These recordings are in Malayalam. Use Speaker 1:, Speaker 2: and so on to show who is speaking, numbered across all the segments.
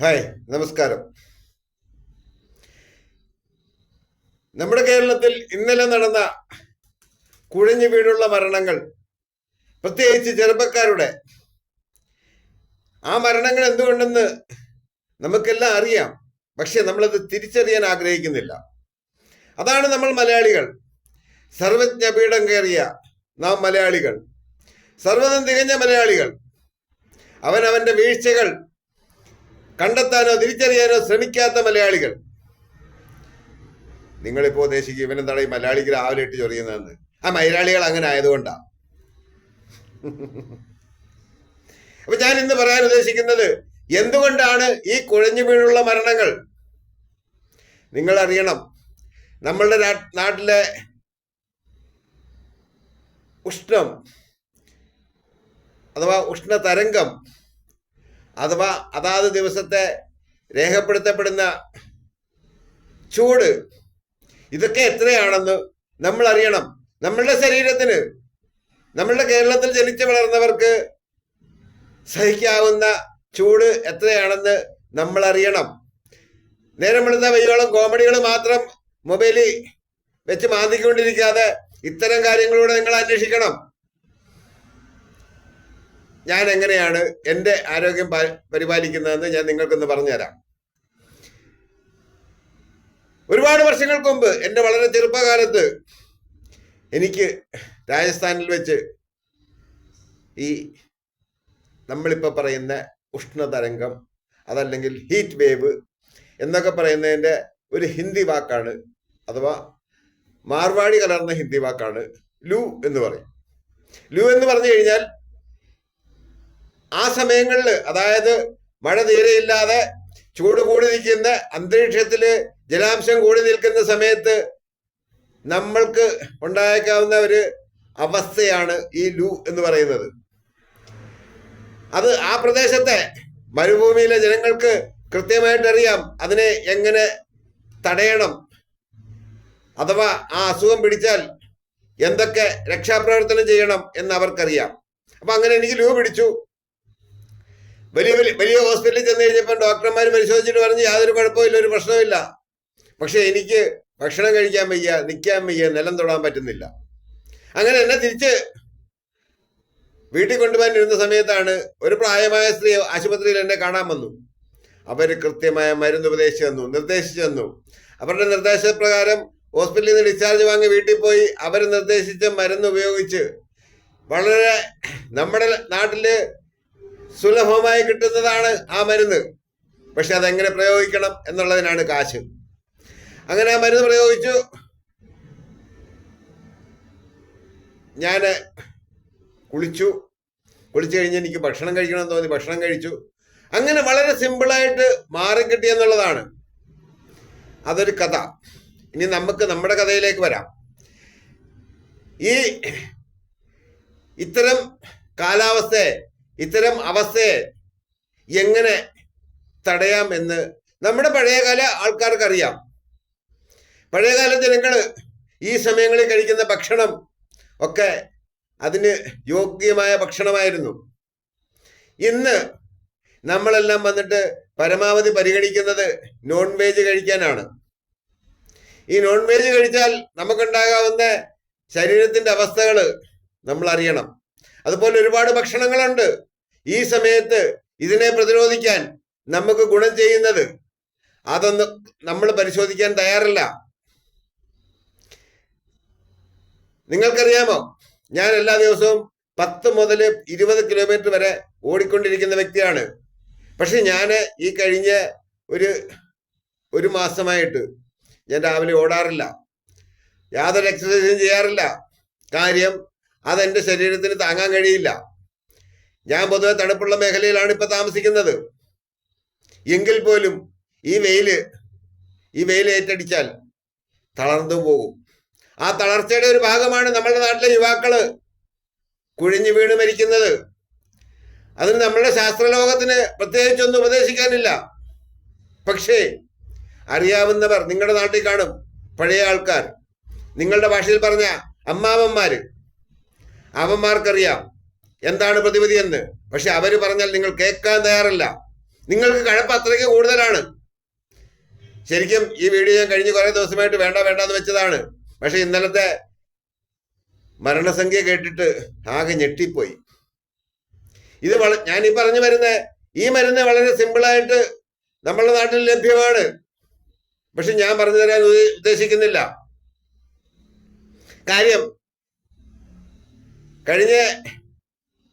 Speaker 1: ഹായ് നമസ്കാരം. നമ്മുടെ കേരളത്തിൽ ഇന്നലെ നടന്ന കുഴഞ്ഞു വീണുള്ള മരണങ്ങൾ പ്രത്യേകിച്ച് ചെറുപ്പക്കാരുടെ ആ മരണങ്ങൾ എന്തുകൊണ്ടെന്ന് നമുക്കെല്ലാം അറിയാം. പക്ഷെ നമ്മളത് തിരിച്ചറിയാൻ ആഗ്രഹിക്കുന്നില്ല. അതാണ് നമ്മൾ മലയാളികൾ. സർവജ്ഞ പീഠം കയറിയ നാം മലയാളികൾ. സർവതം തികഞ്ഞ മലയാളികൾ. അവൻ അവന്റെ വീഴ്ചകൾ കണ്ടെത്താനോ തിരിച്ചറിയാനോ ശ്രമിക്കാത്ത മലയാളികൾ. നിങ്ങളിപ്പോ ഉദ്ദേശിക്കും ഇവനെന്താണ് ഈ മലയാളിക്ക് രാവിലെ ഇട്ട് ചൊറിയുന്നതെന്ന്? ആ മലയാളികൾ അങ്ങനെ ആയതുകൊണ്ടാ. അപ്പൊ ഞാൻ ഇന്ന് പറയാൻ ഉദ്ദേശിക്കുന്നത് എന്തുകൊണ്ടാണ് ഈ കുഴഞ്ഞു വീഴുള്ള മരണങ്ങൾ? നിങ്ങൾ അറിയണം നമ്മളുടെ നാട്ടിലെ ഉഷ്ണം അഥവാ ഉഷ്ണതരംഗം അഥവാ അതാത് ദിവസത്തെ രേഖപ്പെടുത്തപ്പെടുന്ന ചൂട് ഇതൊക്കെ എത്രയാണെന്ന് നമ്മൾ അറിയണം നമ്മളുടെ ശരീരത്തിന് നമ്മളുടെ കേരളത്തിൽ ജനിച്ചു വളർന്നവർക്ക് സഹിക്കാവുന്ന ചൂട് എത്രയാണെന്ന് നമ്മൾ അറിയണം നേരം വെളുത്ത വയ്യോളം കോമഡികൾ മാത്രം മൊബൈലിൽ വെച്ച് മാന്തിക്കൊണ്ടിരിക്കാതെ ഇത്തരം കാര്യങ്ങളൂടെ നിങ്ങൾ അന്വേഷിക്കണം. ഞാൻ എങ്ങനെയാണ് എന്റെ ആരോഗ്യം പരിപാലിക്കുന്നതെന്ന് ഞാൻ നിങ്ങൾക്കൊന്ന് പറഞ്ഞുതരാം. ഒരുപാട് വർഷങ്ങൾക്ക് മുമ്പ് എന്റെ വളരെ ചെറുപ്പകാലത്ത് എനിക്ക് രാജസ്ഥാനിൽ വെച്ച് ഈ നമ്മളിപ്പോൾ പറയുന്ന ഉഷ്ണതരംഗം അതല്ലെങ്കിൽ ഹീറ്റ് വേവ് എന്നൊക്കെ പറയുന്നതിന്റെ ഒരു ഹിന്ദി വാക്കാണ് അഥവാ മാർവാടി കലർന്ന ഹിന്ദി വാക്കാണ് ലു എന്ന് പറയും. ലു എന്ന് പറഞ്ഞു കഴിഞ്ഞാൽ ആ സമയങ്ങളിൽ അതായത് മഴ തീരെയില്ലാതെ ചൂട് കൂടി നിൽക്കുന്ന അന്തരീക്ഷത്തിൽ ജലാംശം കൂടി നിൽക്കുന്ന സമയത്ത് നമ്മൾക്ക് ഉണ്ടായേക്കാവുന്ന ഒരു അവസ്ഥയാണ് ഈ ലൂ എന്ന് പറയുന്നത്. അത് ആ പ്രദേശത്തെ മരുഭൂമിയിലെ ജനങ്ങൾക്ക് കൃത്യമായിട്ട് അറിയാം അതിനെ എങ്ങനെ തടയണം? അഥവാ ആ അസുഖം പിടിച്ചാൽ എന്തൊക്കെ രക്ഷാപ്രവർത്തനം ചെയ്യണം എന്ന് അവർക്കറിയാം. അപ്പൊ അങ്ങനെ എനിക്ക് ലൂ പിടിച്ചു. വലിയ വലിയ വലിയ ഹോസ്പിറ്റലിൽ ചെന്ന് കഴിഞ്ഞപ്പോൾ ഡോക്ടർമാർ പരിശോധിച്ചിട്ട് പറഞ്ഞ് യാതൊരു കുഴപ്പമില്ല ഒരു പ്രശ്നമില്ല പക്ഷെ എനിക്ക് ഭക്ഷണം കഴിക്കാൻ വയ്യ നിൽക്കാൻ വയ്യ നിലം തൊടാൻ പറ്റുന്നില്ല. അങ്ങനെ എന്നെ തിരിച്ച് വീട്ടിൽ കൊണ്ടുപോകാൻ ഇരുന്ന സമയത്താണ് ഒരു പ്രായമായ സ്ത്രീ ആശുപത്രിയിൽ എന്നെ കാണാൻ വന്നു. അവർ കൃത്യമായ മരുന്ന് ഉപദേശിച്ചു തന്നു നിർദ്ദേശിച്ചു തന്നു. അവരുടെ നിർദ്ദേശപ്രകാരം ഹോസ്പിറ്റലിൽ നിന്ന് ഡിസ്ചാർജ് വാങ്ങി വീട്ടിൽ പോയി അവർ നിർദ്ദേശിച്ച മരുന്ന് ഉപയോഗിച്ച് വളരെ നമ്മുടെ നാട്ടിൽ സുലഭമായി കിട്ടുന്നതാണ് ആ മരുന്ന്. പക്ഷെ അതെങ്ങനെ പ്രയോഗിക്കണം എന്നുള്ളതിനാണ് കാശ്. അങ്ങനെ ആ മരുന്ന് പ്രയോഗിച്ചു. ഞാൻ കുളിച്ചു. കുളിച്ചു കഴിഞ്ഞ് എനിക്ക് ഭക്ഷണം കഴിക്കണം തോന്നി. ഭക്ഷണം കഴിച്ചു. അങ്ങനെ വളരെ സിമ്പിളായിട്ട് മാറിക്കിട്ടി എന്നുള്ളതാണ്. അതൊരു കഥ. ഇനി നമുക്ക് നമ്മുടെ കഥയിലേക്ക് വരാം. ഈ ഇത്തരം കാലാവസ്ഥയെ ഇത്തരം അവസ്ഥയെ എങ്ങനെ തടയാം എന്ന് നമ്മുടെ പഴയകാല ആൾക്കാർക്ക് അറിയാം പഴയകാല ജനങ്ങൾ ഈ സമയങ്ങളിൽ കഴിക്കുന്ന ഭക്ഷണം ഒക്കെ അതിന് യോഗ്യമായ ഭക്ഷണമായിരുന്നു. ഇന്ന് നമ്മളെല്ലാം വന്നിട്ട് പരമാവധി പരിഗണിക്കുന്നത് നോൺ വെജ് കഴിക്കാനാണ്. ഈ നോൺ വെജ് കഴിച്ചാൽ നമുക്കുണ്ടാകാവുന്ന ശരീരത്തിന്റെ അവസ്ഥകൾ നമ്മൾ അറിയണം അതുപോലെ ഒരുപാട് ഭക്ഷണങ്ങളുണ്ട്. ഈ സമയത്ത് ഇതിനെ പ്രതിരോധിക്കാൻ നമുക്ക് ഗുണം ചെയ്യുന്നത് അതൊന്ന് നമ്മൾ പരിശോധിക്കാൻ തയ്യാറല്ല. നിങ്ങൾക്കറിയാമോ? ഞാൻ എല്ലാ ദിവസവും പത്ത് മുതൽ ഇരുപത് കിലോമീറ്റർ വരെ ഓടിക്കൊണ്ടിരിക്കുന്ന വ്യക്തിയാണ്. പക്ഷെ ഞാൻ ഈ കഴിഞ്ഞ ഒരു ഒരു മാസമായിട്ട് ഞാൻ രാവിലെ ഓടാറില്ല. യാതൊരു എക്സസൈസും ചെയ്യാറില്ല. കാര്യം അതെന്റെ ശരീരത്തിന് താങ്ങാൻ കഴിയില്ല. ഞാൻ പൊതുവെ തണുപ്പുള്ള മേഖലയിലാണ് ഇപ്പൊ താമസിക്കുന്നത്. എങ്കിൽ പോലും ഈ വെയിൽ ഈ വെയിൽ ഏറ്റടിച്ചാൽ തളർന്നു പോകും. ആ തളർച്ചയുടെ ഒരു ഭാഗമാണ് നമ്മുടെ നാട്ടിലെ യുവാക്കൾ കുഴിഞ്ഞു വീണ് മരിക്കുന്നത്. അതിന് നമ്മുടെ ശാസ്ത്രലോകത്തിന് പ്രത്യേകിച്ചൊന്നും ഉപദേശിക്കാനില്ല. പക്ഷേ അറിയാവുന്നവർ നിങ്ങളുടെ നാട്ടിൽ കാണും പഴയ ആൾക്കാർ. നിങ്ങളുടെ ഭാഷയിൽ പറഞ്ഞ അമ്മാവന്മാര് അവന്മാർക്കറിയാം. എന്താണ് പ്രതിവിധി എന്ന്? പക്ഷെ അവർ പറഞ്ഞാൽ നിങ്ങൾ കേൾക്കാൻ തയ്യാറല്ല. നിങ്ങൾക്ക് കഴപ്പ് അത്രയ്ക്ക് കൂടുതലാണ്. ശരിക്കും ഈ വീഡിയോ ഞാൻ കഴിഞ്ഞ് കുറേ ദിവസമായിട്ട് വേണ്ട വേണ്ട എന്ന് വെച്ചതാണ്. പക്ഷെ ഇന്നലത്തെ മരണസംഖ്യ കേട്ടിട്ട് ആകെ ഞെട്ടിപ്പോയി. ഇത് വള ഞാൻ ഈ പറഞ്ഞു വരുന്ന ഈ മരുന്ന് വളരെ സിമ്പിളായിട്ട് നമ്മുടെ നാട്ടിൽ ലഭ്യമാണ്. പക്ഷെ ഞാൻ പറഞ്ഞു തരാൻ ഉദ്ദേശിക്കുന്നില്ല. കാര്യം കഴിഞ്ഞ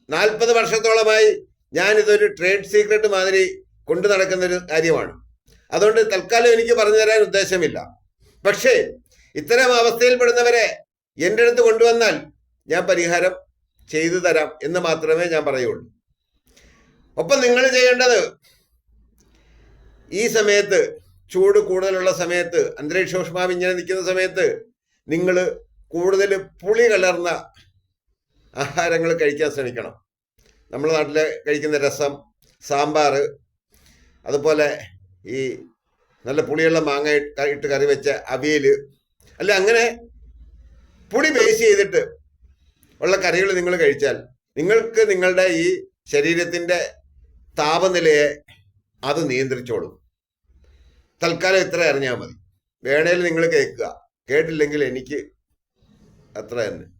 Speaker 1: നാൽപ്പത് വർഷത്തോളമായി ഞാനിതൊരു ട്രേഡ് സീക്രട്ട് മാതിരി കൊണ്ടു നടക്കുന്നൊരു കാര്യമാണ്. അതുകൊണ്ട് തൽക്കാലം എനിക്ക് പറഞ്ഞു തരാൻ ഉദ്ദേശമില്ല. പക്ഷേ ഇത്തരം അവസ്ഥയിൽപ്പെടുന്നവരെ എന്റെ അടുത്ത് കൊണ്ടുവന്നാൽ ഞാൻ പരിഹാരം ചെയ്തു തരാം എന്ന് മാത്രമേ ഞാൻ പറയുള്ളൂ. ഒപ്പം നിങ്ങൾ ചെയ്യേണ്ടത് ഈ സമയത്ത് ചൂട് കൂടുതലുള്ള സമയത്ത് അന്തരീക്ഷോഷ്മാവ് ഇങ്ങനെ നിൽക്കുന്ന സമയത്ത് നിങ്ങൾ കൂടുതൽ പുളി കലർന്ന ആഹാരങ്ങൾ കഴിക്കാൻ ശ്രമിക്കണം. നമ്മുടെ നാട്ടിൽ കഴിക്കുന്ന രസം സാമ്പാർ അതുപോലെ ഈ നല്ല പുളിയുള്ള മാങ്ങ ഇട്ട് കറി വെച്ച അവിയൽ അല്ല അങ്ങനെ പുളി ബേസ് ചെയ്തിട്ട് ഉള്ള കറികൾ നിങ്ങൾ കഴിച്ചാൽ നിങ്ങൾക്ക് നിങ്ങളുടെ ഈ ശരീരത്തിന്റെ താപനിലയെ അത് നിയന്ത്രിച്ചോളും. തൽക്കാലം ഇത്ര അറിഞ്ഞാൽ മതി. വേണേൽ നിങ്ങൾ കേൾക്കുക. കേട്ടില്ലെങ്കിൽ എനിക്ക് അത്ര തന്നെ.